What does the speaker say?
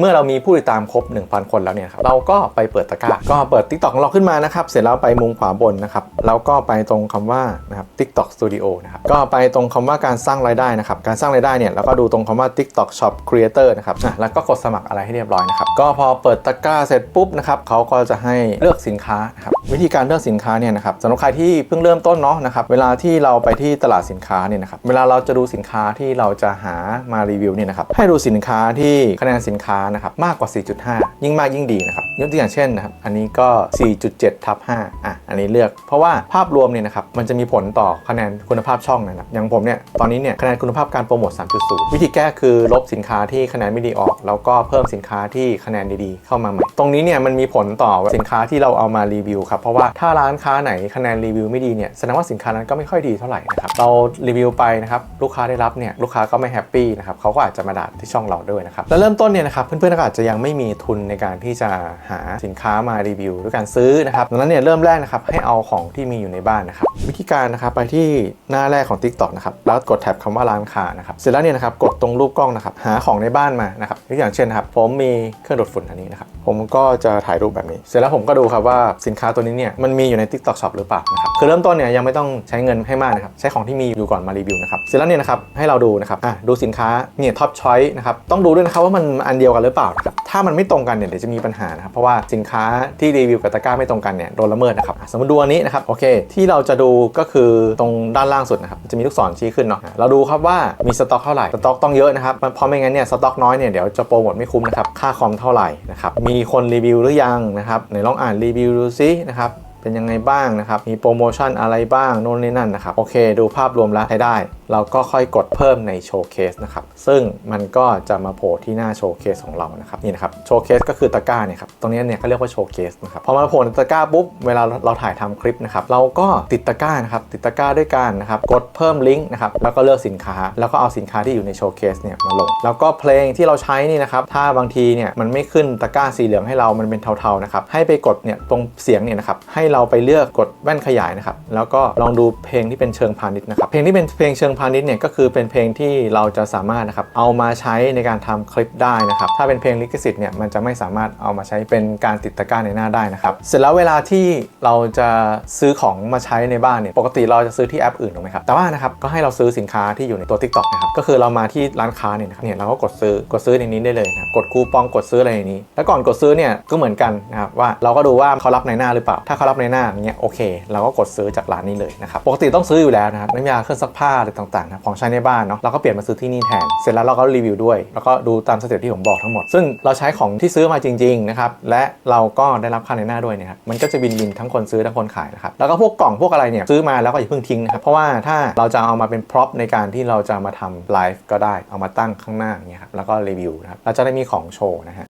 เมื่อเรามีผู้ติดตามครบ 1,000 คนแล้วเนี่ยครับเราก็ไปเปิดตะกร้าก็เปิด TikTok ของเราขึ้นมานะครับ เสร็จแล้วไปมุมขวาบนนะครับแล้วก็ไปตรงคำว่านะครับ TikTok Studio นะครับก็ไปตรงคำว่าการสร้างรายได้นะครับการสร้างรายได้เนี่ยแล้วก็ดูตรงคำว่า TikTok Shop Creator นะครับอะแล้วก็กดสมัครอะไรให้เรียบร้อยนะครับก็พอเปิดตะกร้าเสร็จปุ๊บนะครับเขาก็จะให้เลือกสินค้านะครับวิธีการเลือกสินค้าเนี่ยนะครับสำหรับใครที่เพิ่งเริ่มต้นเนาะนะครับเวลาที่เราไปที่ตลาดสินค้าเนี่ยนะครับเวลาเราจะดูสินค้าที่เราจะหามารีวิวเนี่ยนะครับให้ดูสินค้าที่คะแนนสินค้านะครับมากกว่า 4.5 ยิ่งมากยิ่งดีนะครับยกตัวอย่างเช่นนะครับอันนี้ก็ 4.7ทับ5อะอันนี้เลือก เพราะว่าภาพรวมเนี่ยนะครับมันจะมีผลต่อคะแนนคุณภาพช่องนะครับอย่างผมเนี่ยตอนนี้เนี่ยคะแนนคุณภาพการโปรโมท 3.0 วิธีแก้คือลบสินค้าที่คะแนนไม่ดีออก แล้วก็เพิ่มสินค้าที่คะแนนดีๆ เข้ามาใหม่ตรงนี้เนี่ยมันมีผลต่อสินค้าที่เราเอามารีวิวครับเพราะว่าถ้าร้านค้าไหนคะแนนรีวิวไม่ดีเนี่ยแสดงว่าสินค้านั้นก็ไม่ค่อยดีเท่าไหร่นะครับเรารีวิวไปนะครับลูกค้าได้รับเนี่ยลูกค้าก็ไม่แฮปปี้นะครับเขาก็อาจจะมาด่าที่ช่องเราด้วยนะครับแล้วเริ่มต้นเนี่ยนะครับเพื่อนๆก็อาจจะยังไม่มีทุนในการที่จะหาสินค้ามารีวิวด้วยการซื้อนะครับดังนั้นเนี่ยเริ่มแรกนะครับให้เอาของที่มีอยู่ในบ้านนะครับวิธีการนะครับไปที่หน้าแรกของ TikTok นะครับแล้วกดแท็บคำว่าร้านค้านะครับเสร็จแล้วเนี่ยนะครับกดตรงรูปกล้องนะครับหาของในบ้านมานะครับยกอย่างเช่นครับผมมีเครื่องดูดฝุ่นอันนี้นะครับผมก็จะถ่ายรูปแบบนี้ เสร็จแล้วผมก็ดูครับว่าสินค้าตัวนี้เนี่ยมันมีอยู่ใน TikTok Shop หรือเปล่านะครับคือเริ่มต้นเนี่ยยังไม่ต้องใช้เงินให้มากนะครับใช้ของที่มีอยู่ก่อนมารีวิวนะครับเสร็จแล้วเนี่ยนะครับให้เราดูนะครับอะดูสินค้าเนี่ยท็อปช้อยนะครับต้องดูด้วยนะครับว่ามันอันเดียวกันหรือเปล่าครับถ้ามันไม่ตรงกันเนี่ยเดี๋ยวจะมีปัญหานะครับเพราะว่าสินค้าที่รีวิวกับตะกร้าไม่ตรงกันเนี่ยโดนละเมิดนะครับสมมติดูอันนี้นะครับโอเค ที่เราจะดูก็คือตรงด้านล่างสุดนะครับจะมีลูกศรชี้ขึ้นเนาะอะเราดูครับว่ามีสต็อกเท่าไหร่สต็อกต้องเยอะนะครับเพราะไม่งั้นเนี่ยสต็อกน้อยเนี่ยเดี๋ยวจะโปรโมทไม่คุ้มนะครับค่าคอมเท่าไหร่นะครับมีคนรีวิวหรือยังนะครับไหนลองอ่านรีวิวดูซินะครับเป็นยังไงบ้างนะครับมีโปรโมชั่นอะไรบ้างโน่นนี่นั่นนะครับโอเค ดูภาพรวมแล้วใช้ได้เราก็ค่อยกดเพิ่มในโชว์เคสนะครับ ซึ่งมันก็จะมาโผล่ที่หน้าโชว์เคสของเรานะครับนี่นะครับโชว์เคสก็คือตะกร้าเนี่ยครับตรงนี้เนี่ยเขาเรียกว่าโชว์เคสนะครับพอมาโผล่ในตะกร้าปุ๊บเวลาเราถ่ายทำคลิปนะครับเราก็ติดตะกร้านะครับติดตะกร้าด้วยกันนะครับกดเพิ่มลิงก์นะครับแล้วก็เลือกสินค้า แล้วก็เอาสินค้าที่อยู่ในโชว์เคสเนี่ยมาลง แล้วก็เพลงที่เราใช้นี่นะครับถ้าบางทีเนี่ยมันไม่ขึ้นตะกร้าสีเหลืองให้เรามันเป็นเทาๆนะครับให้ไปกดเนี่ยตรงเสียงเนี่ยนะครับให้เราไปเลือกกดแว่นขยายนะครับแล้วก็ลองดูเพลงที่เป็นเชิงพาณิชย์นะครับเพลงที่เป็นเพลงเชิงพาณิชย์เนี่ยก็คือเป็นเพลงที่เราจะสามารถนะครับเอามาใช้ในการทำคลิปได้นะครับถ้าเป็นเพลงลิขสิทธิ์เนี่ยมันจะไม่สามารถเอามาใช้เป็นการติดตะกร้าในหน้าได้นะครับเสร็จแล้วเวลาที่เราจะซื้อของมาใช้ในบ้านเนี่ยปกติเราจะซื้อที่แอปอื่นถูกไหมครับแต่ว่านะครับก็ให้เราซื้อสินค้าที่อยู่ในตัว TikTok นะครับก็คือเรามาที่ร้านค้าเนี่ยนะครับเนี่ยเราก็กดซื้อกดซื้อในนี้ได้เลยนะครับกดคูปองกดซื้ออะไรในนี้ แล้วก่อนกดซื้อเนี่ยก็เหมือนกันนะครับว่าเราก็ดูว่าเขารับในหน้าหรือเปล่า ถ้าเขารับในหน้าเงี้ยโอเค เราก็กดซื้อจากร้านนี้เลยนะครับปกติต้องซื้ออยู่แล้วนะครับน้ำยาเครื่องซักผ้าอะไรต่างๆนะของใช้ในบ้านเนาะเราก็เปลี่ยนมาซื้อที่นี่แทน เสร็จแล้วเราก็รีวิวด้วย แล้วก็ดูตามสเต็ปที่ผมบอกทั้งหมด ซึ่งเราใช้ของที่ซื้อมาจริงๆนะครับและเราก็ได้รับค่าในหน้าด้วยนะครับมันก็จะบินบินทั้งคนซื้อทั้งคนขายนะครับแล้วก็พวกกล่องพวกอะไรเนี่ยซื้อมาแล้วก็อย่าเพิ่งทิ้งนะครับเพราะว่าถ้าเราจะเอามาเป็นพร็อพในการที่เราจะมาทำไลฟ์ก็ได้เอามาตั้งข้างหน้าอย่างเงี้ยครับแล้วก็รีวิวนะครับเราจะได้มีของโชว์นะฮะ